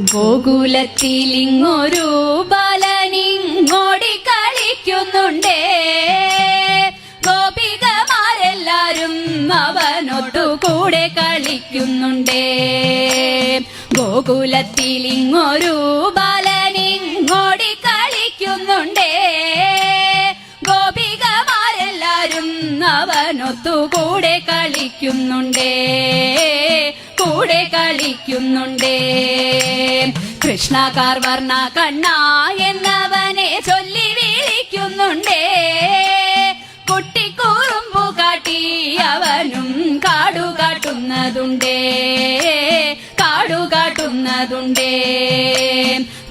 ഗോകുലത്തിലിങ്ങൊരു ബാലനിങ്ങോടി കളിക്കുന്നുണ്ടേ. ഗോപികമാരെല്ലാരും അവനോട്ടു കൂടെ കളിക്കുന്നുണ്ടേ. ഗോകുലത്തിലിങ്ങൊരു ബാലനിങ്ങോടി കളിക്കുന്നുണ്ടേ. ഗോപികമാരെല്ലാരും അവനൊത്തു കൂടെ കളിക്കുന്നുണ്ടേ. കൂടെ കളിക്കുന്നുണ്ടേ. കൃഷ്ണ കാർവർണ കണ്ണ എന്നവനെ ചൊല്ലി വിളിക്കുന്നുണ്ടേ. കുട്ടിക്കൂറുമ്പു കാട്ടി അവനും കാടു കാട്ടുന്നതുണ്ടേ കാടു കാട്ടുന്നതുണ്ടേ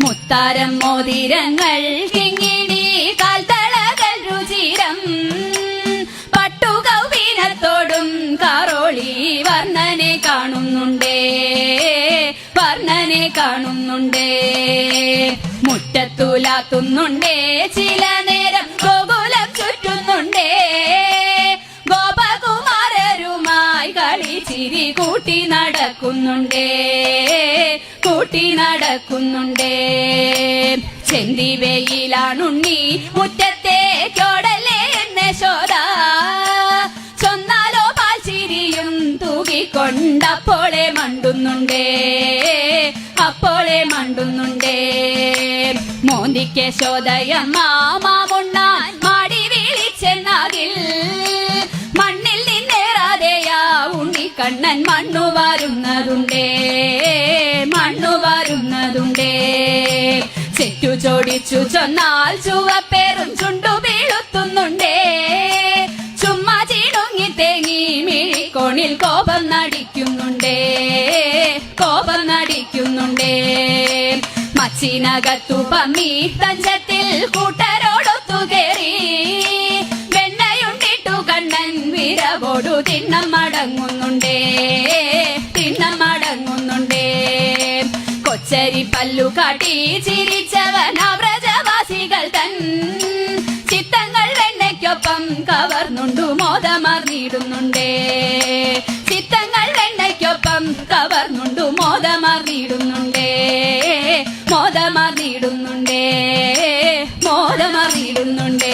മുത്താരം മോതിരങ്ങൾ കിങ്ങിണി കാണുന്നുണ്ടേ. വർണനെ കാണുന്നുണ്ടേ. മുറ്റത്തൂലാത്തുന്നുണ്ടേ. ചില നേരം ഗോകുലം ചുറ്റുന്നുണ്ടേ. ഗോപകുമാരരുമായി കളി ചിരി കൂട്ടി നടക്കുന്നുണ്ടേ. കൂട്ടി നടക്കുന്നുണ്ടേ. ചെന്തി വെയിലാണുണ്ണി മുറ്റത്തേക്കോടല്ലേ എന്ന ശോധ മണ്ടുന്നുണ്ടേ. അപ്പോളെ മണ്ടുന്നുണ്ടേ. മോന്തിക്ക് ശോദയമ്മ മാമുണ്ണാൻ മാടി വിളിച്ചെന്നാകിൽ മണ്ണിൽ നിന്നേറാതെയാ ഉണ്ണിക്കണ്ണൻ മണ്ണു വരുന്നതുണ്ടേ. മണ്ണു വരുന്നതുണ്ടേ. ചെറ്റു ചോടിച്ചു ചൊന്നാൽ ചുവപ്പേറും ചുണ്ടു വീഴുത്തുന്നുണ്ടേ. ചുമ്മാ ചീണുങ്ങി തേങ്ങി മിഴിക്കോണിൽ കോപം നടിക്കുന്നുണ്ടേ. മച്ചിനകത്തു പമ്മി തഞ്ചത്തിൽ കൂട്ടരോടൊത്തു കയറി വെണ്ണയുണ്ടിട്ടു കണ്ണൻ വിരവോടു തിണ്ണം മടങ്ങുന്നുണ്ടേ തിണ്ണം മടങ്ങുന്നുണ്ടേ. കൊച്ചരി പല്ലു കാട്ടി ചിരിച്ചവൻ വ്രജവാസികൾ തൻ. ചിത്തങ്ങൾ വെണ്ണയ്ക്കൊപ്പം കവർന്നുണ്ടു മോദമറിയിടുന്നുണ്ടേ ചിത്തങ്ങൾ വെണ്ണയ്ക്കൊപ്പം കവർന്നുണ്ടു മോദമറിഞ്ഞിടുന്നുണ്ടേ മോദമറിഞ്ഞിടുന്നുണ്ടേ മോദമറിഞ്ഞിടുന്നുണ്ടേ